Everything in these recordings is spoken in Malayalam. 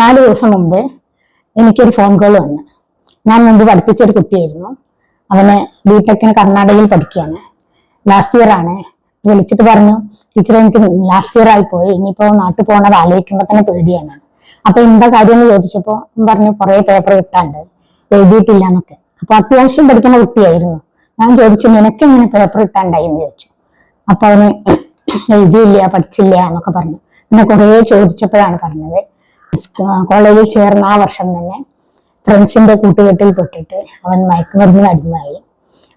നാല് ദിവസം മുമ്പ് എനിക്കൊരു ഫോൺ കോൾ വന്നു. ഞാൻ മുമ്പ് പഠിപ്പിച്ചൊരു കുട്ടിയായിരുന്നു. അവന് ബിടെക്കിന് കർണാടകയിൽ പഠിക്കുകയാണ്. ലാസ്റ്റ് ഇയർ ആണ്. വിളിച്ചിട്ട് പറഞ്ഞു ടീച്ചർ എനിക്ക് ലാസ്റ്റ് ഇയർ ആയി പോയി ഇനിയിപ്പോ നാട്ടിൽ പോകണത് ആലോചിക്കുമ്പോ തന്നെ പേടിയാണ്. അപ്പൊ എന്താ കാര്യം എന്ന് ചോദിച്ചപ്പോ പറഞ്ഞു കുറെ പേപ്പർ കിട്ടാണ്ട്. എഴുതിയിട്ടില്ല എന്നൊക്കെ അപ്പൊ അത്യാവശ്യം പഠിക്കുന്ന കുട്ടിയായിരുന്നു. ഞാൻ ചോദിച്ചു നിനക്ക് എങ്ങനെ പേപ്പർ കിട്ടാണ്ടായി? എന്ന് ചോദിച്ചു. അപ്പൊ അവന് എഴുതിയില്ല പഠിച്ചില്ല എന്നൊക്കെ പറഞ്ഞു. പിന്നെ കുറെ ചോദിച്ചപ്പോഴാണ് പറഞ്ഞത്. കോളേജിൽ ചേർന്ന ആ വർഷം തന്നെ ഫ്രണ്ട്സിന്റെ കൂട്ടുകെട്ടിൽ പെട്ടിട്ട് അവൻ മയക്കുമരുന്നിന് അടിമയായി.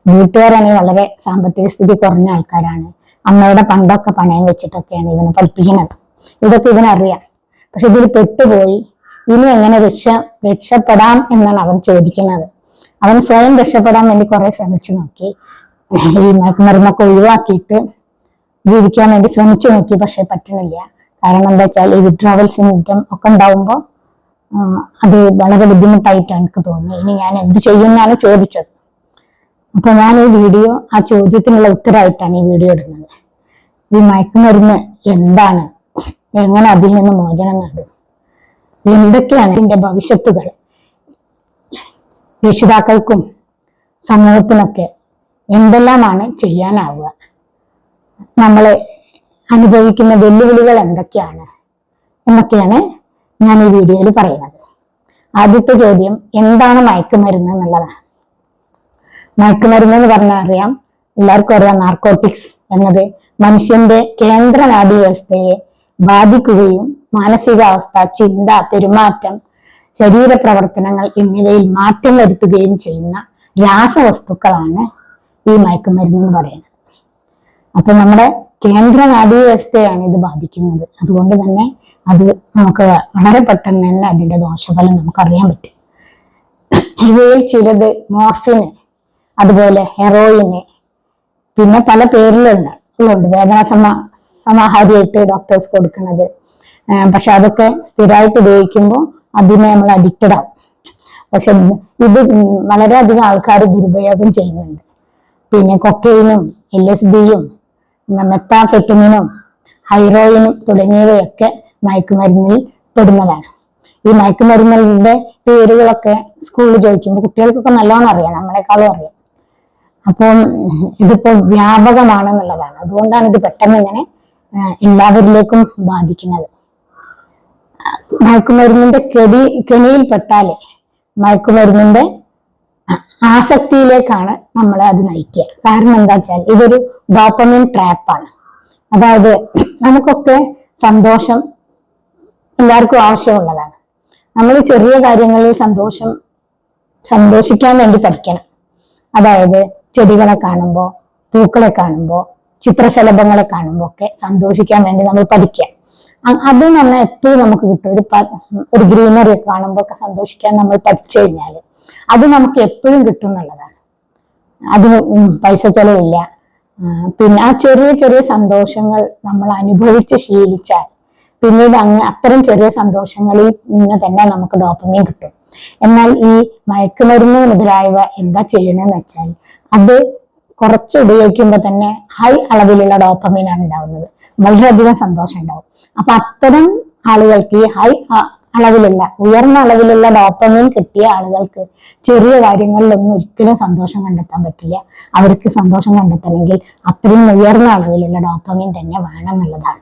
വീട്ടുകാരാണെങ്കിൽ വളരെ സാമ്പത്തിക സ്ഥിതി കുറഞ്ഞ ആൾക്കാരാണ്. അമ്മയുടെ പണ്ടൊക്കെ പണയം വെച്ചിട്ടൊക്കെയാണ് ഇവനെ പഠിപ്പിക്കുന്നത്. ഇതൊക്കെ ഇവനറിയാം. പക്ഷെ ഇതിൽ പെട്ടുപോയി. ഇനി എങ്ങനെ രക്ഷ രക്ഷപ്പെടാം എന്നാണ് അവൻ ചോദിക്കുന്നത്. അവൻ സ്വയം രക്ഷപ്പെടാൻ വേണ്ടി കുറെ ശ്രമിച്ചു നോക്കി. ഈ മയക്കുമരുന്നൊക്കെ ഒഴിവാക്കിയിട്ട് ജീവിക്കാൻ വേണ്ടി ശ്രമിച്ചു നോക്കി പക്ഷെ പറ്റണില്ല കാരണം എന്താ വെച്ചാൽ ഈ വിഡ്രോവൽ സിംറ്റം ഒക്കെ ഉണ്ടാവുമ്പോൾ അത് വളരെ ബുദ്ധിമുട്ടായിട്ടാണ് എനിക്ക് തോന്നുന്നത്. ഇനി ഞാൻ എന്ത് ചെയ്യും എന്നാണ് ചോദിച്ചത്. അപ്പൊ ഞാൻ ഈ വീഡിയോ ആ ചോദ്യത്തിനുള്ള ഉത്തരമായിട്ടാണ് ഈ വീഡിയോ ഇടുന്നത്. ഈ മയക്കുമരുന്ന് എന്താണ്? എങ്ങനെ അതിൽ നിന്ന് മോചനം നേടും? എന്തൊക്കെയാണ് ഇതിന്റെ ഭവിഷ്യത്തുകൾ? രക്ഷിതാക്കൾക്കും സമൂഹത്തിനൊക്കെ എന്തെല്ലാമാണ് ചെയ്യാനാവുക? നമ്മളെ അനുഭവിക്കുന്ന വെല്ലുവിളികൾ എന്തൊക്കെയാണ് എന്നൊക്കെയാണ് ഞാൻ ഈ വീഡിയോയിൽ പറയുന്നത്. ആദ്യത്തെ ചോദ്യം എന്താണ് മയക്കുമരുന്ന് എന്നുള്ളതാണ്. മയക്കുമരുന്ന് എന്ന് പറഞ്ഞാൽ അറിയാം എല്ലാവർക്കും അറിയാം നാർക്കോട്ടിക്സ് എന്നത് മനുഷ്യന്റെ കേന്ദ്ര നാഡീവ്യവസ്ഥയെ ബാധിക്കുകയും മാനസികാവസ്ഥ ചിന്ത പെരുമാറ്റം ശരീരപ്രവർത്തനങ്ങൾ എന്നിവയിൽ മാറ്റം വരുത്തുകയും ചെയ്യുന്ന രാസവസ്തുക്കളാണ് ഈ മയക്കുമരുന്ന് എന്ന് പറയുന്നത്. അപ്പൊ നമ്മുടെ കേന്ദ്ര നാഡീവ്യവസ്ഥയാണ് ഇത് ബാധിക്കുന്നത്. അതുകൊണ്ട് തന്നെ അത് നമുക്ക് വളരെ പെട്ടെന്ന് തന്നെ അതിന്റെ ദോഷഫലം നമുക്ക് അറിയാൻ പറ്റും. ഇവയിൽ ചിലത് മോർഫിന് അതുപോലെ ഹെറോയിന് പിന്നെ പല പേരിലുണ്ട്. ഉണ്ട്. വേദന സമ സമാഹാരിയായിട്ട് ഡോക്ടേഴ്സ് കൊടുക്കുന്നത്. പക്ഷെ അതൊക്കെ സ്ഥിരമായിട്ട് ഉപയോഗിക്കുമ്പോൾ അതിനെ നമ്മൾ അഡിക്റ്റഡ് ആവും. പക്ഷെ ഇത് വളരെയധികം ആൾക്കാർ ദുരുപയോഗം ചെയ്യുന്നുണ്ട്. പിന്നെ കൊക്കൈനും എൽ എസ് ഡിയും മെത്താഫെറ്റമിനും ഹൈറോയിനും തുടങ്ങിയവയൊക്കെ മയക്കുമരുന്നിൽ പെടുന്നതാണ്. ഈ മയക്കുമരുന്നിന്റെ പേരുകളൊക്കെ സ്കൂളിൽ ചോദിക്കുമ്പോൾ കുട്ടികൾക്കൊക്കെ നല്ലോണം അറിയാം നമ്മളെക്കാളും അറിയാം. അപ്പം ഇതിപ്പോ വ്യാപകമാണെന്നുള്ളതാണ്. അതുകൊണ്ടാണ് ഇത് പെട്ടെന്ന് ഇങ്ങനെ എല്ലാവരിലേക്കും ബാധിക്കുന്നത്. മയക്കുമരുന്നിന്റെ കെടി കെണിയിൽ പെട്ടാൽ മയക്കുമരുന്നിന്റെ ആസക്തിയിലേക്കാണ് നമ്മളെ അത് നയിക്കുക. കാരണം എന്താ വെച്ചാൽ ഇതൊരു ഡോപ്പമിൻ ട്രാപ്പാണ് അതായത് നമുക്കൊക്കെ സന്തോഷം എല്ലാവർക്കും ആവശ്യമുള്ളതാണ്. നമ്മൾ ചെറിയ കാര്യങ്ങളിൽ സന്തോഷം സന്തോഷിക്കാൻ വേണ്ടി പഠിക്കണം. അതായത് ചെടികളെ കാണുമ്പോൾ പൂക്കളെ കാണുമ്പോൾ ചിത്രശലഭങ്ങളെ കാണുമ്പോൾ ഒക്കെ സന്തോഷിക്കാൻ വേണ്ടി നമ്മൾ പഠിക്കുക. അത് പറഞ്ഞാൽ എപ്പോഴും നമുക്ക് കിട്ടും. ഒരു ഒരു ഗ്രീനറി ഒക്കെ കാണുമ്പോൾ ഒക്കെ സന്തോഷിക്കാൻ നമ്മൾ പഠിച്ചു കഴിഞ്ഞാൽ അത് നമുക്ക് എപ്പോഴും കിട്ടും എന്നുള്ളതാണ്. അതിന് പൈസ ചെലവില്ല. പിന്നെ ആ ചെറിയ ചെറിയ സന്തോഷങ്ങൾ നമ്മൾ അനുഭവിച്ച് ശീലിച്ചാൽ പിന്നീട് അങ്ങ് അത്തരം ചെറിയ സന്തോഷങ്ങളിൽ നിന്ന് തന്നെ നമുക്ക് ഡോപ്പമീൻ കിട്ടും. എന്നാൽ ഈ മയക്കുമരുന്ന് മുതലായവ എന്താ ചെയ്യണമെന്ന് വെച്ചാൽ അത് കുറച്ച് ഉപയോഗിക്കുമ്പോൾ തന്നെ ഹൈ അളവിലുള്ള ഡോപ്പമീനാണ് ഉണ്ടാവുന്നത്. വളരെയധികം സന്തോഷം ഉണ്ടാവും. അപ്പൊ അത്തരം ആളുകൾക്ക് ഈ ഹൈ അളവിലുള്ള ഉയർന്ന അളവിലുള്ള ഡോപ്പമീൻ കിട്ടിയ ആളുകൾക്ക് ചെറിയ കാര്യങ്ങളിലൊന്നും ഒരിക്കലും സന്തോഷം കണ്ടെത്താൻ പറ്റില്ല. അവർക്ക് സന്തോഷം കണ്ടെത്തണമെങ്കിൽ അത്രയും ഉയർന്ന അളവിലുള്ള ഡോപ്പമീൻ തന്നെ വേണം എന്നുള്ളതാണ്.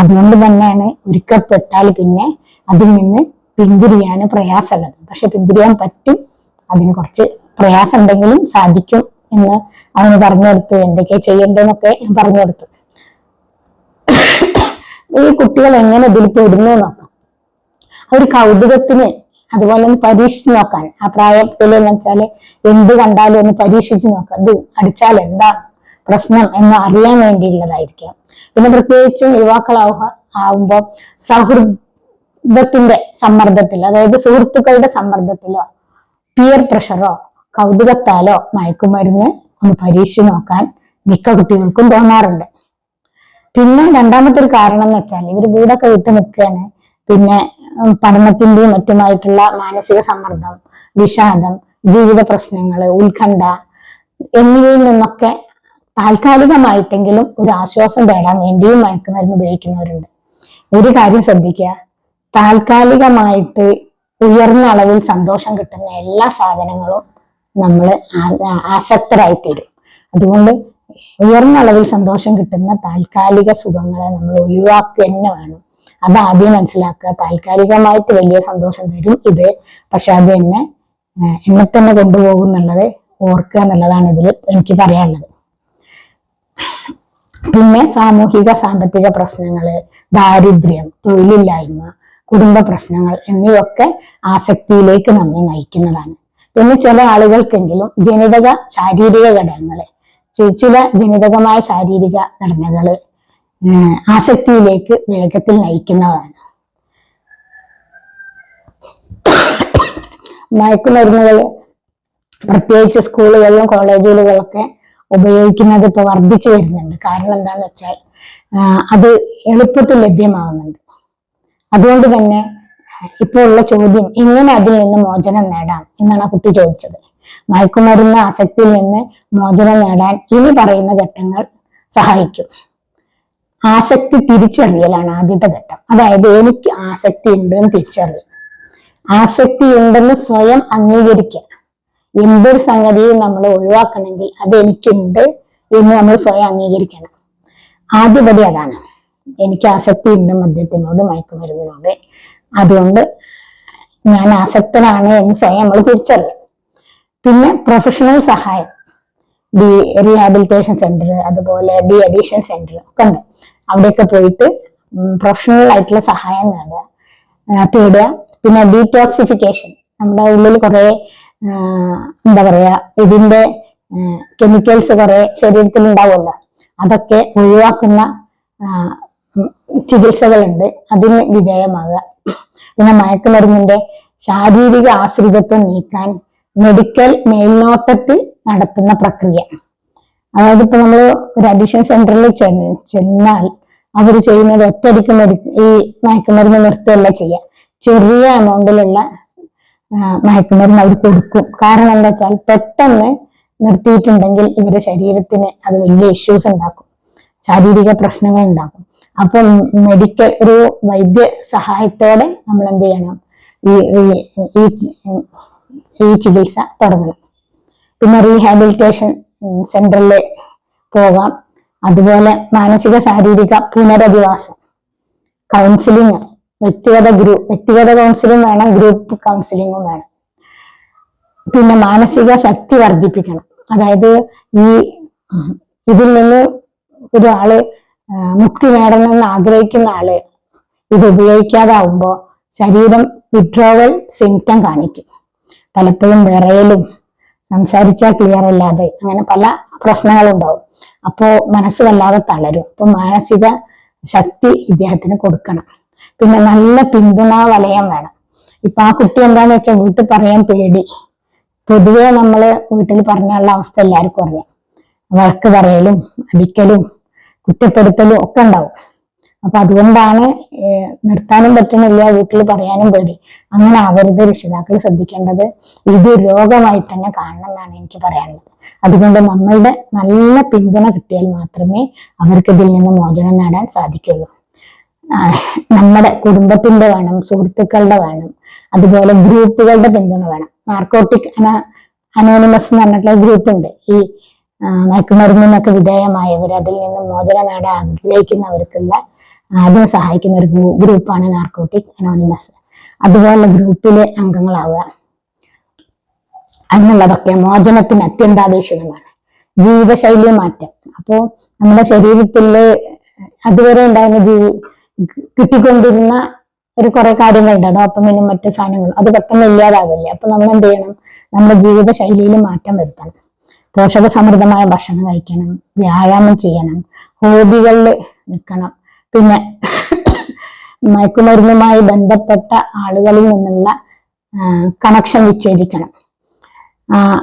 അതുകൊണ്ട് തന്നെയാണ് ഒരുക്കപ്പെട്ടാൽ പിന്നെ അതിൽ നിന്ന് പിന്തിരിയാൻ പ്രയാസമുള്ളത്. പക്ഷെ പിന്തിരിയാൻ പറ്റും അതിന് കുറച്ച് പ്രയാസം ഉണ്ടെങ്കിലും സാധിക്കും എന്ന് അവന് പറഞ്ഞു കൊടുത്തു എന്തൊക്കെ ചെയ്യണ്ടെന്നൊക്കെ ഞാൻ പറഞ്ഞു കൊടുത്തു ഈ കുട്ടികൾ എങ്ങനെ ഇതിൽ പെടുന്നു നോക്കാം. ഒരു കൗതുകത്തിന് അതുപോലെ ഒന്ന് പരീക്ഷിച്ച് നോക്കാൻ. ആ പ്രായത്തിൽ എന്ന് വെച്ചാൽ എന്ത് കണ്ടാലും ഒന്ന് പരീക്ഷിച്ച് നോക്കാം ഇത് അടിച്ചാൽ എന്താ പ്രശ്നം എന്ന് അറിയാൻ വേണ്ടിയുള്ളതായിരിക്കാം. പിന്നെ പ്രത്യേകിച്ചും യുവാക്കളാവുക ആവുമ്പോൾ സൗഹൃദത്തിന്റെ സമ്മർദ്ദത്തിൽ അതായത് സുഹൃത്തുക്കളുടെ സമ്മർദ്ദത്തിലോ പിയർ പ്രഷറോ കൗതുകത്താലോ മയക്കുമരുന്ന് ഒന്ന് പരീക്ഷിച്ച് നോക്കാൻ മിക്ക കുട്ടികൾക്കും തോന്നാറുണ്ട്. പിന്നെ രണ്ടാമത്തെ ഒരു കാരണം എന്ന് വെച്ചാൽ ഇവർ വീടൊക്കെ വിട്ട് നിൽക്കുകയാണ്. പിന്നെ പഠനത്തിന്റെയും മറ്റുമായിട്ടുള്ള മാനസിക സമ്മർദ്ദം വിഷാദം ജീവിത പ്രശ്നങ്ങൾ ഉത്കണ്ഠ എന്നിവയിൽ നിന്നൊക്കെ താൽക്കാലികമായിട്ടെങ്കിലും ഒരു ആശ്വാസം തേടാൻ വേണ്ടിയും മയക്കുമരുന്ന് ഉപയോഗിക്കുന്നവരുണ്ട്. ഒരു കാര്യം ശ്രദ്ധിക്കുക. താൽക്കാലികമായിട്ട് ഉയർന്ന അളവിൽ സന്തോഷം കിട്ടുന്ന എല്ലാ സാധനങ്ങളും നമ്മൾ ആസക്തരായി തീരും അതുകൊണ്ട് ഉയർന്ന അളവിൽ സന്തോഷം കിട്ടുന്ന താൽക്കാലിക സുഖങ്ങളെ നമ്മൾ ഒഴിവാക്കുക തന്നെ വേണം. അത് ആദ്യം മനസ്സിലാക്കുക. താൽക്കാലികമായിട്ട് വലിയ സന്തോഷം തരും ഇത്. പക്ഷെ അത് എന്നെ എന്നെ തന്നെ കൊണ്ടുപോകും എന്നുള്ളത് ഓർക്കുക എന്നുള്ളതാണ് ഇതിൽ എനിക്ക് പറയാനുള്ളത്. പിന്നെ സാമൂഹിക സാമ്പത്തിക പ്രശ്നങ്ങൾ ദാരിദ്ര്യം തൊഴിലില്ലായ്മ കുടുംബ പ്രശ്നങ്ങൾ എന്നിവയൊക്കെ ആസക്തിയിലേക്ക് നമ്മെ നയിക്കുന്നതാണ്. പിന്നെ ചില ആളുകൾക്കെങ്കിലും ജനിതക ശാരീരിക ഘടകങ്ങൾ ചില ജനിതകമായ ശാരീരിക ഘടനകൾ ആസക്തിയിലേക്ക് വേഗത്തിൽ നയിക്കുന്നതാണ്. മയക്കുമരുന്നുകൾ പ്രത്യേകിച്ച് സ്കൂളുകളിലും കോളേജുകളിലൊക്കെ ഉപയോഗിക്കുന്നത് ഇപ്പോൾ വർദ്ധിച്ചു വരുന്നുണ്ട്. കാരണം എന്താന്ന് വെച്ചാൽ അത് എളുപ്പത്തിൽ ലഭ്യമാകുന്നുണ്ട്. അതുകൊണ്ട് തന്നെ ഇപ്പോൾ ഉള്ള ചോദ്യം എങ്ങനെ അതിൽ നിന്ന് മോചനം നേടാം എന്നാണ് ആ കുട്ടി ചോദിച്ചത്. മയക്കുമരുന്ന് ആസക്തിയിൽ നിന്ന് മോചനം നേടാൻ ഇനി പറയുന്ന ഘട്ടങ്ങൾ സഹായിക്കും. ആസക്തി തിരിച്ചറിയലാണ് ആദ്യത്തെ ഘട്ടം. അതായത് എനിക്ക് ആസക്തി ഉണ്ട് എന്ന് തിരിച്ചറിയുക ആസക്തി ഉണ്ടെന്ന് സ്വയം അംഗീകരിക്കുക എന്തൊരു സംഗതിയും നമ്മൾ ഒഴിവാക്കണമെങ്കിൽ അത് എനിക്കുണ്ട് എന്ന് നമ്മൾ സ്വയം അംഗീകരിക്കണം. ആദ്യപടി അതാണ്. എനിക്ക് ആസക്തി ഉണ്ട് മദ്യത്തിനോട് മയക്കുമരുന്നിനോട്. അതുകൊണ്ട് ഞാൻ ആസക്തനാണ് എന്ന് സ്വയം നമ്മൾ തിരിച്ചറിയാം പിന്നെ പ്രൊഫഷണൽ സഹായം. ഡി റീഹാബിലിറ്റേഷൻ സെന്റർ അതുപോലെ ഡി അഡീഷൻ സെന്റർ ഒക്കെ ഉണ്ട്. അവിടെയൊക്കെ പോയിട്ട് പ്രൊഫഷണൽ ആയിട്ടുള്ള സഹായം നേടുക തേടുക പിന്നെ ഡീടോക്സിഫിക്കേഷൻ നമ്മുടെ ഉള്ളിൽ കുറെ എന്താ പറയാ ഇതിന്റെ കെമിക്കൽസ് കുറെ ശരീരത്തിൽ ഉണ്ടാവുമല്ലോ അതൊക്കെ ഒഴിവാക്കുന്ന ചികിത്സകളുണ്ട്. അതിന് വിധേയമാകുക. പിന്നെ മയക്കുമരുന്നിന്റെ ശാരീരിക ആശ്രിതത്വം നീക്കാൻ മെഡിക്കൽ മേൽനോട്ടത്തിൽ നടത്തുന്ന പ്രക്രിയ. അതായത് ഇപ്പൊ നമ്മൾ ഒരു അഡിഷൻ സെന്ററിൽ ചെന്നാൽ അവർ ചെയ്യുന്നത് ഒറ്റയടിക്ക് ഈ മയക്കുമരുന്ന് നിർത്തുകയല്ല ചെയ്യുക ചെറിയ എമൗണ്ടിലുള്ള മയക്കുമരുന്ന് അവർ കൊടുക്കും. കാരണം എന്താ വെച്ചാൽ പെട്ടെന്ന് നിർത്തിയിട്ടുണ്ടെങ്കിൽ ഇവരുടെ ശരീരത്തിന് അത് വലിയ ഇഷ്യൂസ് ഉണ്ടാക്കും. ശാരീരിക പ്രശ്നങ്ങൾ ഉണ്ടാക്കും. അപ്പൊ മെഡിക്കൽ ഒരു വൈദ്യ സഹായത്തോടെ നമ്മൾ എന്ത് ചെയ്യണം? ഈ ഈ ചികിത്സ തുടങ്ങണം. പിന്നെ റീഹാബിലിറ്റേഷൻ സെന്ററിൽ പോകാം. അതുപോലെ മാനസിക ശാരീരിക പുനരധിവാസം. കൗൺസിലിംഗ് വ്യക്തിഗത ഗ്രൂപ്പ് വ്യക്തിഗത കൗൺസിലിംഗ് വേണം ഗ്രൂപ്പ് കൗൺസിലിംഗും വേണം. പിന്നെ മാനസിക ശക്തി വർദ്ധിപ്പിക്കണം. അതായത് ഈ ഇതിൽ നിന്ന് ഒരാൾ മുക്തി നേടണമെന്ന് ആഗ്രഹിക്കുന്ന ആൾ ഇത് ഉപയോഗിക്കാതാവുമ്പോ ശരീരം വിഡ്രോവൽ സിംറ്റം കാണിക്കും. പലപ്പോഴും വിറയലും സംസാരിച്ചാൽ ക്ലിയർ അല്ലാതെ അങ്ങനെ പല പ്രശ്നങ്ങളുണ്ടാവും. അപ്പോ മനസ്സ് വല്ലാതെ തളരും. അപ്പൊ മാനസിക ശക്തി ഇദ്ദേഹത്തിന് കൊടുക്കണം. പിന്നെ നല്ല പിന്തുണാ വലയം വേണം. ഇപ്പൊ ആ കുട്ടി എന്താന്ന് വെച്ചാൽ വീട്ടിൽ പറയാൻ പേടി. പൊതുവെ നമ്മൾ വീട്ടിൽ പറഞ്ഞുള്ള അവസ്ഥ എല്ലാവർക്കും അറിയാം. വഴക്ക് പറയലും അടിക്കലും കുറ്റപ്പെടുത്തലും ഒക്കെ ഉണ്ടാവും. അപ്പൊ അതുകൊണ്ടാണ് നിർത്താനും പറ്റുന്നില്ല വീട്ടിൽ പറയാനും പേടി. അങ്ങനെ അവരുടെ രക്ഷിതാക്കൾ ശ്രദ്ധിക്കേണ്ടത് ഇത് രോഗമായി തന്നെ കാണണം എന്നാണ് എനിക്ക് പറയാനുള്ളത്. അതുകൊണ്ട് നമ്മളുടെ നല്ല പിന്തുണ കിട്ടിയാൽ മാത്രമേ അവർക്ക് ഇതിൽ നിന്ന് മോചനം നേടാൻ സാധിക്കുള്ളൂ നമ്മുടെ കുടുംബത്തിന്റെ വേണം സുഹൃത്തുക്കളുടെ വേണം അതുപോലെ ഗ്രൂപ്പുകളുടെ പിന്തുണ വേണം. നാർക്കോട്ടിക് അനോണിമസ് എന്ന് പറഞ്ഞിട്ടുള്ള ഗ്രൂപ്പ് ഉണ്ട് ഈ മയക്കുമരുന്നിനൊക്കെ വിധേയമായവർ അതിൽ നിന്ന് മോചനം നേടാൻ ആഗ്രഹിക്കുന്നവർക്കുള്ള ആദ്യം സഹായിക്കുന്ന ഒരു ഗ്രൂപ്പാണ് നാർക്കോട്ടിക് അനോണിമസ്. അതുപോലെ ഗ്രൂപ്പിലെ അംഗങ്ങളാവുക. എന്നുള്ളതൊക്കെ മോചനത്തിന് അത്യന്താപേക്ഷിതമാണ്. ജീവിതശൈലി മാറ്റം അപ്പോ നമ്മുടെ ശരീരത്തിൽ അതുവരെ ഉണ്ടായിരുന്ന ജീവി കിട്ടിക്കൊണ്ടിരുന്ന ഒരു കുറെ കാര്യങ്ങളുണ്ട്. ഡോപ്പമിനും മറ്റു സാധനങ്ങളും. അത് പെട്ടെന്ന് ഇല്ലാതാവില്ലേ? അപ്പൊ നമ്മൾ എന്ത് ചെയ്യണം? നമ്മുടെ ജീവിതശൈലിയിൽ മാറ്റം വരുത്തണം. പോഷക സമൃദ്ധമായ ഭക്ഷണം കഴിക്കണം. വ്യായാമം ചെയ്യണം. ഹോബികളിൽ നിൽക്കണം. പിന്നെ മയക്കുമരുന്നുമായി ബന്ധപ്പെട്ട ആളുകളിൽ നിന്നുള്ള കണക്ഷൻ വിച്ഛേദിക്കണം.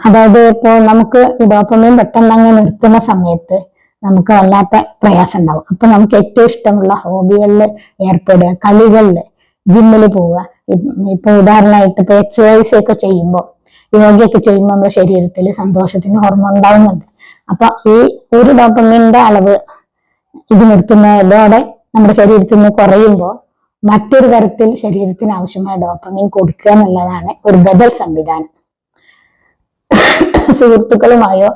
അതായത് ഇപ്പോൾ നമുക്ക് ഈ ഡോപ്പമൈൻ പെട്ടെന്ന് അങ്ങ് നിർത്തുന്ന സമയത്ത് നമുക്ക് വല്ലാത്ത പ്രയാസം ഉണ്ടാവും. അപ്പൊ നമുക്ക് ഏറ്റവും ഇഷ്ടമുള്ള ഹോബികളിൽ ഏർപ്പെടുക കളികളിൽ ജിമ്മിൽ പോവുക. ഇപ്പൊ ഉദാഹരണമായിട്ട് ഇപ്പൊ എക്സസൈസ് ഒക്കെ ചെയ്യുമ്പോൾ യോഗയൊക്കെ ചെയ്യുമ്പോൾ നമ്മുടെ ശരീരത്തിൽ സന്തോഷത്തിന് ഹോർമോൺ ഉണ്ടാവുന്നുണ്ട്. അപ്പൊ ഈ ഒരു ഡോപ്പമിന്റെ അളവ് ഇത് നിർത്തുന്നതോടെ നമ്മുടെ ശരീരത്തിൽ നിന്ന് കുറയുമ്പോൾ മറ്റൊരു തരത്തിൽ ശരീരത്തിന് ആവശ്യമായ ഡോപ്പമിൻ കൊടുക്കുക എന്നുള്ളതാണ് ഒരു ബദൽ സംവിധാനം. സുഹൃത്തുക്കളുമായോ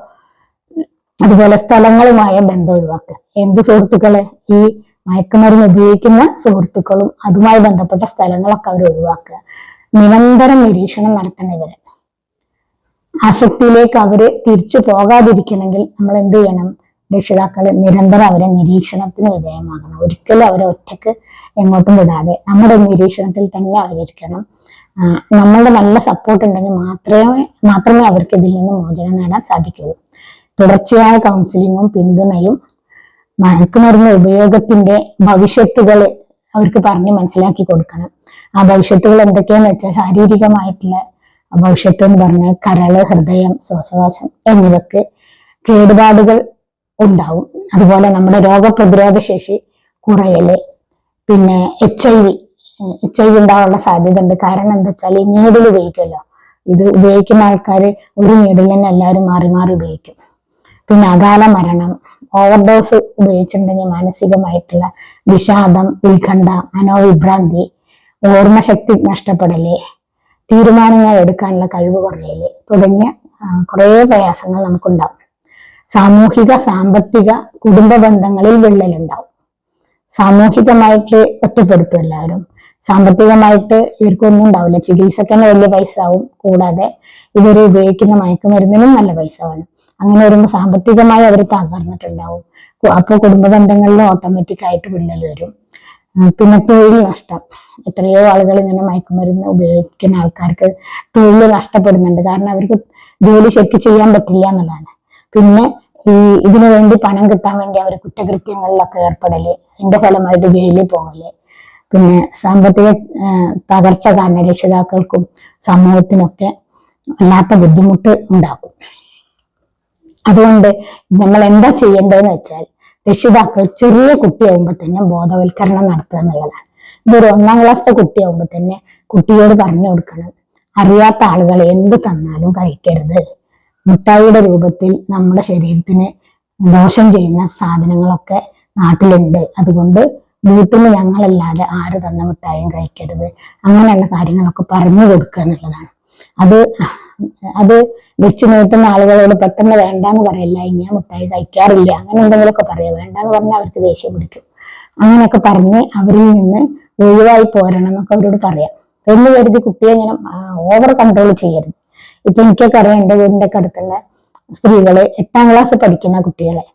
അതുപോലെ സ്ഥലങ്ങളുമായോ ബന്ധം ഒഴിവാക്കുക. എന്ത് സുഹൃത്തുക്കളെ ഈ മയക്കുമരുന്ന് ഉപയോഗിക്കുന്ന സുഹൃത്തുക്കളും അതുമായി ബന്ധപ്പെട്ട സ്ഥലങ്ങളൊക്കെ അവർ ഒഴിവാക്കുക. നിരന്തരം നിരീക്ഷണം നടത്തണം ആസക്തിയിലേക്ക് അവർ തിരിച്ചു പോകാതിരിക്കണമെങ്കിൽ നമ്മൾ എന്ത് ചെയ്യണം? രക്ഷിതാക്കൾ നിരന്തരം അവരെ നിരീക്ഷണത്തിന് വിധേയമാകണം ഒരിക്കലും അവരെ ഒറ്റയ്ക്ക് എങ്ങോട്ടും വിടാതെ നമ്മുടെ നിരീക്ഷണത്തിൽ തന്നെ അവരിക്കണം നമ്മളുടെ നല്ല സപ്പോർട്ട് ഉണ്ടെങ്കിൽ മാത്രമേ മാത്രമേ അവർക്ക് ഇതിൽ നിന്ന് മോചനം നേടാൻ സാധിക്കുകയുള്ളൂ തുടർച്ചയായ കൗൺസിലിങ്ങും പിന്തുണയും മയക്കുമരുന്ന് ഉപയോഗത്തിന്റെ ഭവിഷ്യത്തുകൾ അവർക്ക് പറഞ്ഞ് മനസ്സിലാക്കി കൊടുക്കണം. ആ ഭവിഷ്യത്തുകൾ എന്തൊക്കെയാന്ന് വെച്ചാൽ ശാരീരികമായിട്ടുള്ള ഭവിഷ്യത്ത് എന്ന് പറഞ്ഞാൽ കരൾ ഹൃദയം ശ്വാസകോശം എന്നിവക്ക് കേടുപാടുകൾ ഉണ്ടാവും. അതുപോലെ നമ്മുടെ രോഗപ്രതിരോധ ശേഷി കുറയൽ. പിന്നെ H I V H I V ഉണ്ടാവാനുള്ള സാധ്യത ഉണ്ട് കാരണം എന്താ വെച്ചാൽ ഈ നീഡിൽ ഉപയോഗിക്കുമല്ലോ. ഇത് ഉപയോഗിക്കുന്ന ആൾക്കാർ ഒരു നീഡിൽ തന്നെ എല്ലാവരും മാറി മാറി ഉപയോഗിക്കും. പിന്നെ അകാല മരണം ഓവർഡോസ് ഉപയോഗിച്ചിട്ടുണ്ടെങ്കിൽ മാനസികമായിട്ടുള്ള വിഷാദം ഉത്കണ്ഠ മനോവിഭ്രാന്തി ഓർമ്മശക്തി നഷ്ടപ്പെടൽ തീരുമാനങ്ങൾ എടുക്കാനുള്ള കഴിവ് കുറയൽ തുടങ്ങിയ കുറേ പ്രയാസങ്ങൾ നമുക്കുണ്ടാവും. സാമൂഹിക സാമ്പത്തിക കുടുംബ ബന്ധങ്ങളിൽ വിള്ളലുണ്ടാവും. സാമൂഹികമായിട്ട് ഒറ്റപ്പെടുത്തും എല്ലാവരും. സാമ്പത്തികമായിട്ട് ഇവർക്കൊന്നും ഉണ്ടാവില്ല. ചികിത്സക്ക് തന്നെ വലിയ പൈസ ആവും കൂടാതെ ഇവർ ഉപയോഗിക്കുന്ന മയക്കുമരുന്നിനും നല്ല പൈസ വേണം അങ്ങനെ വരുമ്പോൾ സാമ്പത്തികമായി അവർ തകർന്നിട്ടുണ്ടാവും. അപ്പോൾ കുടുംബ ബന്ധങ്ങളിൽ ഓട്ടോമാറ്റിക് ആയിട്ട് വിള്ളൽ വരും. പിന്നെ തൊഴിൽ നഷ്ടം. എത്രയോ ആളുകൾ ഇങ്ങനെ മയക്കുമരുന്ന് ഉപയോഗിക്കുന്ന ആൾക്കാർക്ക് തൊഴിൽ നഷ്ടപ്പെടുന്നുണ്ട്. കാരണം അവർക്ക് ജോലി ശരിക്കും ചെയ്യാൻ പറ്റില്ല എന്നുള്ളതാണ്. പിന്നെ ഈ ഇതിനു വേണ്ടി പണം കിട്ടാൻ വേണ്ടി അവർ കുറ്റകൃത്യങ്ങളിലൊക്കെ ഏർപ്പെടൽ അതിന്റെ ഫലമായിട്ട് ജയിലിൽ പോകൽ പിന്നെ സാമ്പത്തിക തകർച്ച കാരണം രക്ഷിതാക്കൾക്കും സമൂഹത്തിനൊക്കെ വല്ലാത്ത ബുദ്ധിമുട്ട് ഉണ്ടാക്കും. അതുകൊണ്ട് നമ്മൾ എന്താ ചെയ്യേണ്ടതെന്ന് വെച്ചാൽ രക്ഷിതാക്കൾ ചെറിയ കുട്ടിയാവുമ്പോൾ തന്നെ ബോധവൽക്കരണം നടത്തുക എന്നുള്ളതാണ്. ഇതൊരു ഒന്നാം ക്ലാസ്സിലെ കുട്ടിയാവുമ്പോൾ തന്നെ കുട്ടിയോട് പറഞ്ഞു കൊടുക്കണം. അറിയാത്ത ആളുകൾ എന്ത് തന്നാലും കഴിക്കരുത്. മിഠായിയുടെ രൂപത്തിൽ നമ്മുടെ ശരീരത്തിന് ദോഷം ചെയ്യുന്ന സാധനങ്ങളൊക്കെ നാട്ടിലുണ്ട്. അതുകൊണ്ട് വീട്ടിൽ ഞങ്ങളല്ലാതെ ആര് തന്ന മിഠായും കഴിക്കരുത്. അങ്ങനെയുള്ള കാര്യങ്ങളൊക്കെ പറഞ്ഞു കൊടുക്കുക എന്നുള്ളതാണ്. അത് അത് വെച്ച് നീട്ടുന്ന ആളുകളോട് പെട്ടെന്ന് വേണ്ടാന്ന് പറയില്ല ഞാൻ മിഠായി കഴിക്കാറില്ല അങ്ങനെ എന്തെങ്കിലുമൊക്കെ പറയാം. വേണ്ടാന്ന് പറഞ്ഞാൽ അവർക്ക് ദേഷ്യം പിടിക്കും. അങ്ങനെയൊക്കെ പറഞ്ഞ് അവരിൽ നിന്ന് ഒഴിവായി പോരണം എന്നൊക്കെ അവരോട് പറയാം. എന്ന് കരുതി കുട്ടിയെ ഇങ്ങനെ ഓവർ കൺട്രോൾ ചെയ്യരുത്. ഇപ്പൊ എനിക്കൊക്കെ അറിയാം എന്റെ വീടിന്റെ ഒക്കെ അടുത്തുള്ള സ്ത്രീകൾ എട്ടാം ക്ലാസ് പഠിക്കുന്ന കുട്ടികളെ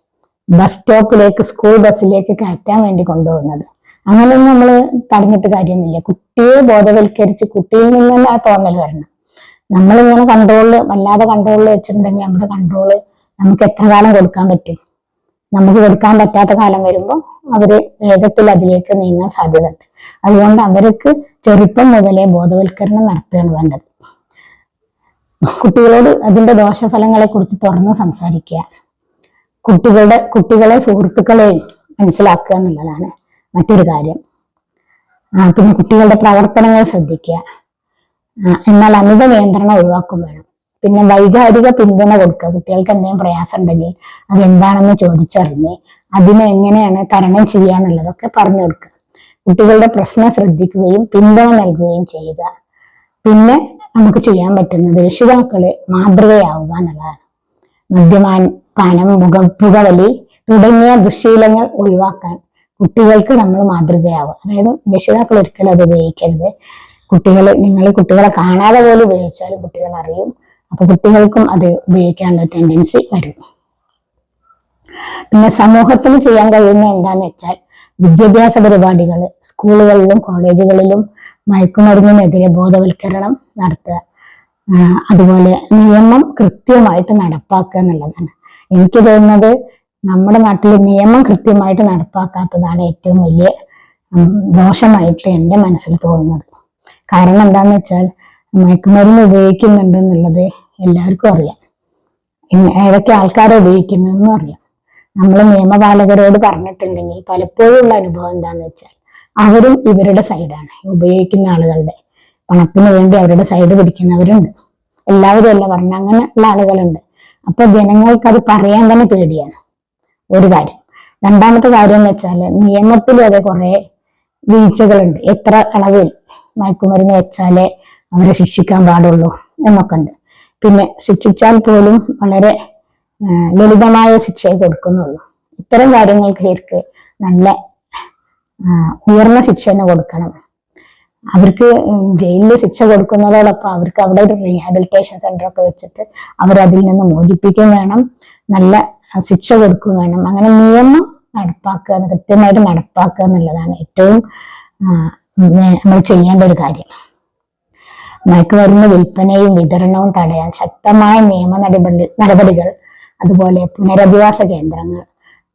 ബസ് സ്റ്റോപ്പിലേക്ക് സ്കൂൾ ബസ്സിലേക്ക് കയറ്റാൻ വേണ്ടി കൊണ്ടുപോകുന്നത്. അങ്ങനെയൊന്നും നമ്മൾ തടഞ്ഞിട്ട് കാര്യമൊന്നുമില്ല. കുട്ടിയെ ബോധവൽക്കരിച്ച് കുട്ടിയിൽ നിന്ന് തന്നെ ആ തോന്നൽ വരണം. നമ്മളിങ്ങനെ കൺട്രോളിൽ വല്ലാതെ കൺട്രോളിൽ വെച്ചിട്ടുണ്ടെങ്കിൽ നമ്മുടെ കൺട്രോൾ നമുക്ക് എത്ര കാലം കൊടുക്കാൻ പറ്റും? നമുക്ക് കൊടുക്കാൻ പറ്റാത്ത കാലം വരുമ്പോൾ അവർ വേഗത്തിൽ അതിലേക്ക് നീങ്ങാൻ സാധ്യതയുണ്ട്. അതുകൊണ്ട് അവർക്ക് ചെറുപ്പം മുതലേ ബോധവൽക്കരണം നടത്തുകയാണ് വേണ്ടത്. കുട്ടികളോട് അതിന്റെ ദോഷഫലങ്ങളെ കുറിച്ച് തുറന്ന് സംസാരിക്കുക. കുട്ടികളുടെ കുട്ടികളെ സുഹൃത്തുക്കളെയും മനസ്സിലാക്കുക എന്നുള്ളതാണ് മറ്റൊരു കാര്യം. പിന്നെ കുട്ടികളുടെ പ്രവർത്തനങ്ങൾ ശ്രദ്ധിക്കുക. എന്നാൽ അമിത നിയന്ത്രണം ഒഴിവാക്കും വേണം. പിന്നെ വൈകാരിക പിന്തുണ കൊടുക്കുക. കുട്ടികൾക്ക് എന്തെങ്കിലും പ്രയാസം ഉണ്ടെങ്കിൽ അതെന്താണെന്ന് ചോദിച്ചറിഞ്ഞ് അതിനെ എങ്ങനെയാണ് തരണം ചെയ്യുക എന്നുള്ളതൊക്കെ പറഞ്ഞു കൊടുക്കുക. കുട്ടികളുടെ പ്രശ്നം ശ്രദ്ധിക്കുകയും പിന്തുണ നൽകുകയും ചെയ്യുക. പിന്നെ നമുക്ക് ചെയ്യാൻ പറ്റുന്നത് രക്ഷിതാക്കൾ മാതൃകയാവുക എന്നുള്ളതാണ്. മദ്യമാൻ പാനം മുഖ പുകവലി തുടങ്ങിയ ദുശീലങ്ങൾ ഒഴിവാക്കാൻ കുട്ടികൾക്ക് നമ്മൾ മാതൃകയാവുക. അതായത് രക്ഷിതാക്കൾ ഒരിക്കലും അത് ഉപയോഗിക്കരുത്. കുട്ടികൾ നിങ്ങൾ കുട്ടികളെ കാണാതെ പോലും ഉപയോഗിച്ചാലും കുട്ടികൾ അറിയും. അപ്പൊ കുട്ടികൾക്കും അത് ഉപയോഗിക്കാനുള്ള ടെൻഡൻസി വരും. പിന്നെ സമൂഹത്തിന് ചെയ്യാൻ കഴിയുന്ന എന്താന്ന് വെച്ചാൽ വിദ്യാഭ്യാസ പരിപാടികൾ സ്കൂളുകളിലും കോളേജുകളിലും മയക്കുമരുന്നിനെതിരെ ബോധവൽക്കരണം നടത്തുക. അതുപോലെ നിയമം കൃത്യമായിട്ട് നടപ്പാക്കുക എന്നുള്ളതാണ്. എനിക്ക് തോന്നുന്നത് നമ്മുടെ നാട്ടിൽ നിയമം കൃത്യമായിട്ട് നടപ്പാക്കാത്തതാണ് ഏറ്റവും വലിയ ദോഷമായിട്ട് എന്റെ മനസ്സിൽ തോന്നുന്നത്. കാരണം എന്താന്ന് വെച്ചാൽ മയക്കുമരുന്ന് ഉപയോഗിക്കുന്നുണ്ട് എന്നുള്ളത് എല്ലാവർക്കും അറിയാം. ഏതൊക്കെ ആൾക്കാരെ ഉപയോഗിക്കുന്നതെന്നും അറിയാം. നമ്മൾ നിയമപാലകരോട് പറഞ്ഞിട്ടുണ്ടെങ്കിൽ പലപ്പോഴും ഉള്ള അനുഭവം എന്താന്ന് വെച്ചാൽ അവരും ഇവരുടെ സൈഡാണ് ഉപയോഗിക്കുന്ന ആളുകളുടെ പണത്തിന് വേണ്ടി അവരുടെ സൈഡ് പിടിക്കുന്നവരുണ്ട്. എല്ലാവരും അല്ല പറഞ്ഞ അങ്ങനെ ഉള്ള ആളുകളുണ്ട്. അപ്പൊ ജനങ്ങൾക്ക് അത് പറയാൻ തന്നെ പേടിയാണ്. ഒരു കാര്യം. രണ്ടാമത്തെ കാര്യം എന്ന് വെച്ചാൽ നിയമത്തിലും അതെ കുറെ വീഴ്ചകളുണ്ട്. എത്ര അളവിൽ മയക്കുമരുന്ന് വെച്ചാലേ അവരെ ശിക്ഷിക്കാൻ പാടുള്ളൂ എന്നൊക്കെ ഉണ്ട്. പിന്നെ ശിക്ഷിച്ചാൽ പോലും വളരെ ലളിതമായ ശിക്ഷയെ കൊടുക്കുന്നുള്ളൂ. ഇത്തരം കാര്യങ്ങൾക്ക് ശരിക്ക് നല്ല ഉയർന്ന ശിക്ഷ തന്നെ കൊടുക്കണം. അവർക്ക് ജയിലിൽ ശിക്ഷ കൊടുക്കുന്നതോടൊപ്പം അവർക്ക് അവിടെ ഒരു റീഹാബിലിറ്റേഷൻ സെന്റർ ഒക്കെ വെച്ചിട്ട് അവരതിൽ നിന്ന് മോചിപ്പിക്കുകയും വേണം. നല്ല ശിക്ഷ കൊടുക്കുകയും വേണം. അങ്ങനെ നിയമം നടപ്പാക്കുക കൃത്യമായിട്ട് നടപ്പാക്കുക എന്നുള്ളതാണ് ഏറ്റവും നമ്മൾ ചെയ്യേണ്ട ഒരു കാര്യം. മയക്കുമരുന്ന് വിൽപ്പനയും വിതരണവും തടയാൻ ശക്തമായ നിയമ നടപടി നടപടികൾ അതുപോലെ പുനരധിവാസ കേന്ദ്രങ്ങൾ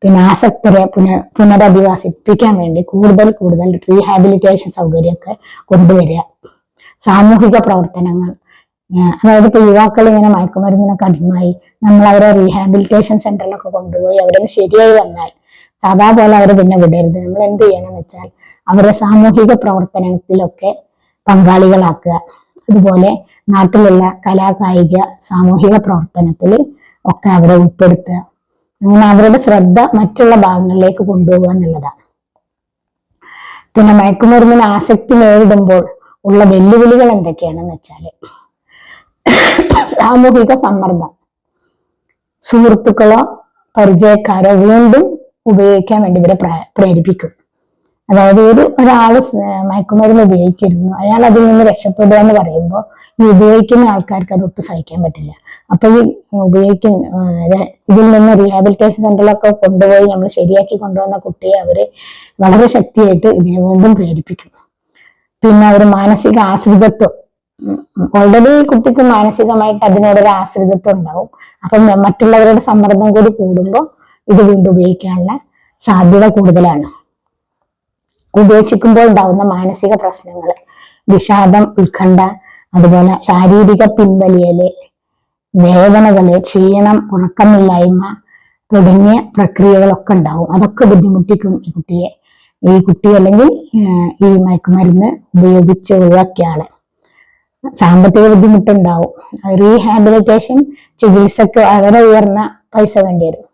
പിന്നെ ആസക്തരെ പുന പുനരധിവാസിപ്പിക്കാൻ വേണ്ടി കൂടുതൽ കൂടുതൽ റീഹാബിലിറ്റേഷൻ സൗകര്യമൊക്കെ കൊണ്ടുവരിക. സാമൂഹിക പ്രവർത്തനങ്ങൾ അതായത് ഇപ്പൊ യുവാക്കൾ ഇങ്ങനെ മയക്കുമരുന്നിനൊക്കെ അടിമായി നമ്മൾ അവരെ റീഹാബിലിറ്റേഷൻ സെന്ററിലൊക്കെ കൊണ്ടുപോയി അവരൊന്ന് ശരിയായി വന്നാൽ സാധാ പോലെ അവരെ പിന്നെ വിടരുത്. നമ്മൾ എന്ത് ചെയ്യണം എന്ന് വെച്ചാൽ അവരെ സാമൂഹിക പ്രവർത്തനത്തിലൊക്കെ പങ്കാളികളാക്കുക. അതുപോലെ നാട്ടിലുള്ള കലാകായിക സാമൂഹിക പ്രവർത്തനത്തിൽ ഒക്കെ അവരെ ഉൾപ്പെടുത്തുക. അങ്ങനെ അവരുടെ ശ്രദ്ധ മറ്റുള്ള ഭാഗങ്ങളിലേക്ക് കൊണ്ടുപോകുക എന്നുള്ളതാണ് പിന്നെ മയക്കുമരുന്നിന് ആസക്തി നേരിടുമ്പോൾ ഉള്ള വെല്ലുവിളികൾ എന്തൊക്കെയാണെന്ന് വെച്ചാൽ സാമൂഹിക സമ്മർദ്ദം. സുഹൃത്തുക്കളോ പരിചയക്കാരോ വീണ്ടും ഉപയോഗിക്കാൻ വേണ്ടി ഇവരെ പ്രേരിപ്പിക്കും. അതായത് ഒരു ഒരാൾ മയക്കുമരുന്ന് ഉപയോഗിച്ചിരുന്നു. അയാൾ അതിൽ നിന്ന് രക്ഷപ്പെടുക എന്ന് പറയുമ്പോൾ ഈ ഉപയോഗിക്കുന്ന ആൾക്കാർക്ക് അത് ഒട്ടും സഹിക്കാൻ പറ്റില്ല. അപ്പൊ ഈ ഉപയോഗിക്കുന്ന ഇതിൽ നിന്ന് റീഹാബിലിറ്റേഷൻ സെന്ററിലൊക്കെ കൊണ്ടുപോയി നമ്മൾ ശരിയാക്കി കൊണ്ടുവന്ന കുട്ടിയെ അവർ വളരെ ശക്തിയായിട്ട് ഇതിനെ വീണ്ടും പ്രേരിപ്പിക്കുന്നു പിന്നെ ഒരു മാനസിക ആശ്രിതത്വം. ഓൾറെഡി കുട്ടിക്ക് മാനസികമായിട്ട് അതിനോടൊരു ആശ്രിതത്വം ഉണ്ടാവും. അപ്പം മറ്റുള്ളവരുടെ സമ്മർദ്ദം കൂടി കൂടുമ്പോൾ ഇത് വീണ്ടും ഉപയോഗിക്കാനുള്ള സാധ്യത കൂടുതലാണ്. ഉപേക്ഷിക്കുമ്പോൾ ഉണ്ടാകുന്ന മാനസിക പ്രശ്നങ്ങൾ വിഷാദം ഉത്കണ്ഠ അതുപോലെ ശാരീരിക പിൻവലിയൽ വേദനകൾ ക്ഷീണം ഉറക്കമില്ലായ്മ തുടങ്ങിയ പ്രക്രിയകളൊക്കെ ഉണ്ടാവും അതൊക്കെ ബുദ്ധിമുട്ടിക്കും ഈ കുട്ടിയെ. ഈ കുട്ടി അല്ലെങ്കിൽ ഈ മയക്കുമരുന്ന് ഉപയോഗിച്ച് ഒഴിവാക്കിയ ആൾ. സാമ്പത്തിക ബുദ്ധിമുട്ടുണ്ടാവും. റീഹാബിലിറ്റേഷൻ ചികിത്സക്ക് വളരെ ഉയർന്ന പൈസ വേണ്ടി വരും.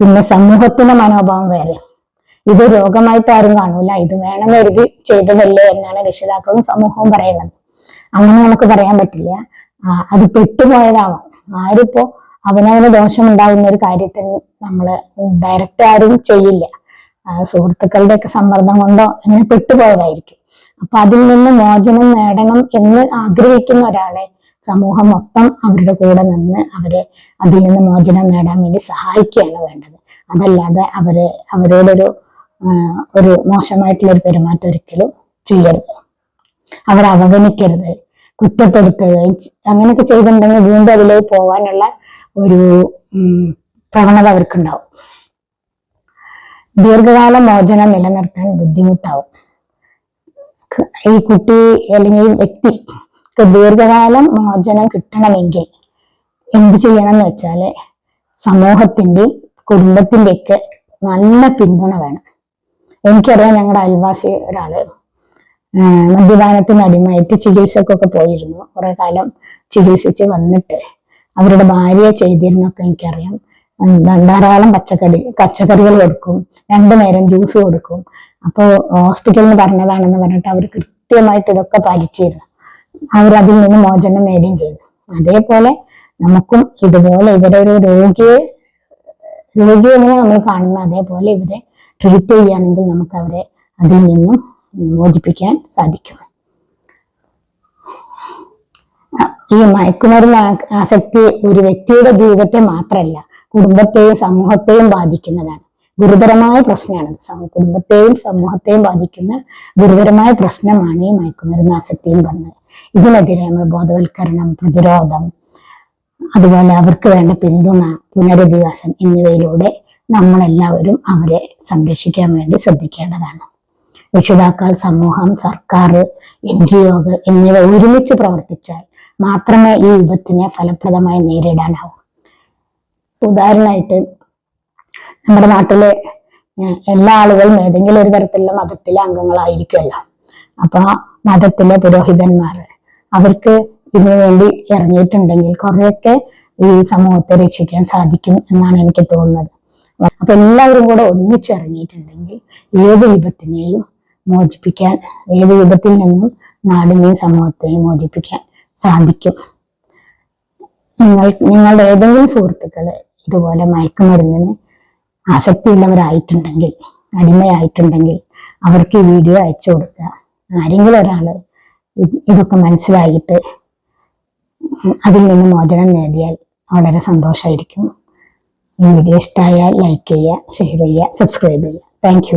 പിന്നെ സമൂഹത്തിന്റെ മനോഭാവം വേറെ. ഇത് രോഗമായിട്ട് ആരും കാണൂല. ഇത് വേണം കരുതി ചെയ്തതല്ലേ എന്നാണ് രക്ഷിതാക്കളും സമൂഹവും പറയുന്നത്. അങ്ങനെ നമുക്ക് പറയാൻ പറ്റില്ല. അത് പെട്ടുപോയതാവാം. ആരിപ്പോ അവനവന് ദോഷമുണ്ടാകുന്ന ഒരു കാര്യത്തിന് നമ്മൾ ഡയറക്റ്റ് ആരും ചെയ്യില്ല. സുഹൃത്തുക്കളുടെ ഒക്കെ സമ്മർദ്ദം കൊണ്ടോ അങ്ങനെ പെട്ടുപോയതായിരിക്കും. അപ്പൊ അതിൽ നിന്ന് മോചനം നേടണം എന്ന് ആഗ്രഹിക്കുന്ന ഒരാളെ സമൂഹം മൊത്തം അവരുടെ കൂടെ നിന്ന് അവരെ അതിൽ നിന്ന് മോചനം നേടാൻ വേണ്ടി സഹായിക്കുകയാണ് വേണ്ടത്. അതല്ലാതെ അവരെ അവരോടൊരു ഒരു മോശമായിട്ടുള്ള ഒരു പെരുമാറ്റം ഒരിക്കലും ചെയ്യരുത്. അവരെ അവഗണിക്കരുത്. കുറ്റപ്പെടുത്തുകയും അങ്ങനെയൊക്കെ ചെയ്തിട്ടുണ്ടെങ്കിൽ വീണ്ടും അതിലേക്ക് പോകാനുള്ള ഒരു പ്രവണത അവർക്കുണ്ടാവും. ദീർഘകാല മോചനം നിലനിർത്താൻ ബുദ്ധിമുട്ടാവും. ഈ കുട്ടി അല്ലെങ്കിൽ ഈ വ്യക്തിക്ക് ദീർഘകാലം മോചനം കിട്ടണമെങ്കിൽ എന്ത് ചെയ്യണം എന്ന് വെച്ചാൽ സമൂഹത്തിന്റെയും കുടുംബത്തിന്റെയൊക്കെ നല്ല പിന്തുണ വേണം. എനിക്കറിയാം ഞങ്ങളുടെ അയൽവാസി ഒരാൾ മദ്യപാനത്തിന് അടിമയായിട്ട് ചികിത്സക്കൊക്കെ പോയിരുന്നു. കുറെ കാലം ചികിത്സിച്ച് വന്നിട്ട് അവരുടെ ഭാര്യ ചെയ്തിരുന്നൊക്കെ എനിക്കറിയാം. ധാരാളം പച്ചക്കറി പച്ചക്കറികൾ കൊടുക്കും രണ്ടു നേരം ജ്യൂസ് കൊടുക്കും. അപ്പോൾ ഹോസ്പിറ്റലിൽ പറഞ്ഞതാണെന്ന് പറഞ്ഞിട്ട് അവർ കൃത്യമായിട്ട് ഇതൊക്കെ പാലിച്ചിരുന്നു. അവരതിൽ നിന്ന് മോചനം നേടുകയും ചെയ്തു. അതേപോലെ നമുക്കും ഇതുപോലെ ഇവരൊരു രോഗിയെ രോഗിയെ എങ്ങനെ നമ്മൾ കാണുന്ന അതേപോലെ ഇവരെ ട്രീറ്റ് ചെയ്യുകയാണെങ്കിൽ നമുക്ക് അവരെ അതിൽ നിന്നും മോചിപ്പിക്കാൻ സാധിക്കും. ഈ മയക്കുമരുന്ന് ആസക്തി ഒരു വ്യക്തിയുടെ ജീവിതത്തെ മാത്രമല്ല കുടുംബത്തെയും സമൂഹത്തെയും ബാധിക്കുന്നതാണ്. ഗുരുതരമായ പ്രശ്നമാണ്. കുടുംബത്തെയും സമൂഹത്തെയും ബാധിക്കുന്ന ഗുരുതരമായ പ്രശ്നമാണ് ഈ മയക്കുമരുന്ന് ആസക്തി എന്ന് പറഞ്ഞത് ഇതിനെതിരെ നമ്മൾ ബോധവൽക്കരണം പ്രതിരോധം അതുപോലെ അവർക്ക് വേണ്ട പിന്തുണ പുനരധിവാസം എന്നിവയിലൂടെ നമ്മളെല്ലാവരും അവരെ സംരക്ഷിക്കാൻ വേണ്ടി ശ്രദ്ധിക്കേണ്ടതാണ്. രക്ഷിതാക്കൾ സമൂഹം സർക്കാർ എൻ ജി ഒകൾ എന്നിവ ഒരുമിച്ച് പ്രവർത്തിച്ചാൽ മാത്രമേ ഈ വിപത്തിനെ ഫലപ്രദമായി നേരിടാനാവൂ. ഉദാഹരണമായിട്ട് നമ്മുടെ നാട്ടിലെ എല്ലാ ആളുകളും ഏതെങ്കിലും ഒരു തരത്തിലുള്ള മതത്തിലെ അംഗങ്ങളായിരിക്കുമല്ലോ. അപ്പൊ മതത്തിലെ പുരോഹിതന്മാർ അവർക്ക് ഇതിനു വേണ്ടി ഇറങ്ങിയിട്ടുണ്ടെങ്കിൽ കുറെയൊക്കെ ഈ സമൂഹത്തെ രക്ഷിക്കാൻ സാധിക്കും എന്നാണ് എനിക്ക് തോന്നുന്നത്. അപ്പൊ എല്ലാവരും കൂടെ ഒന്നിച്ചിറങ്ങിയിട്ടുണ്ടെങ്കിൽ ഏത് വിപത്തിനെയും മോചിപ്പിക്കാൻ ഏത് വിപത്തിൽ നിന്നും നാടിനെയും സമൂഹത്തെയും മോചിപ്പിക്കാൻ സാധിക്കും. നിങ്ങൾ നിങ്ങളുടെ ഏതെങ്കിലും സുഹൃത്തുക്കൾ ഇതുപോലെ മയക്കുമരുന്നിന് ആസക്തിയുള്ളവരായിട്ടുണ്ടെങ്കിൽ അടിമയായിട്ടുണ്ടെങ്കിൽ അവർക്ക് ഈ വീഡിയോ അയച്ചു കൊടുക്കുക. ആരെങ്കിലും ഒരാൾ ഇതൊക്കെ മനസ്സിലായിട്ട് അതിൽ നിന്ന് മോചനം നേടിയാൽ വളരെ സന്തോഷമായിരിക്കും ഈ വീഡിയോ ഇഷ്ടമായാൽ ലൈക്ക് ചെയ്യുക ഷെയർ ചെയ്യുക സബ്സ്ക്രൈബ് ചെയ്യുക. താങ്ക്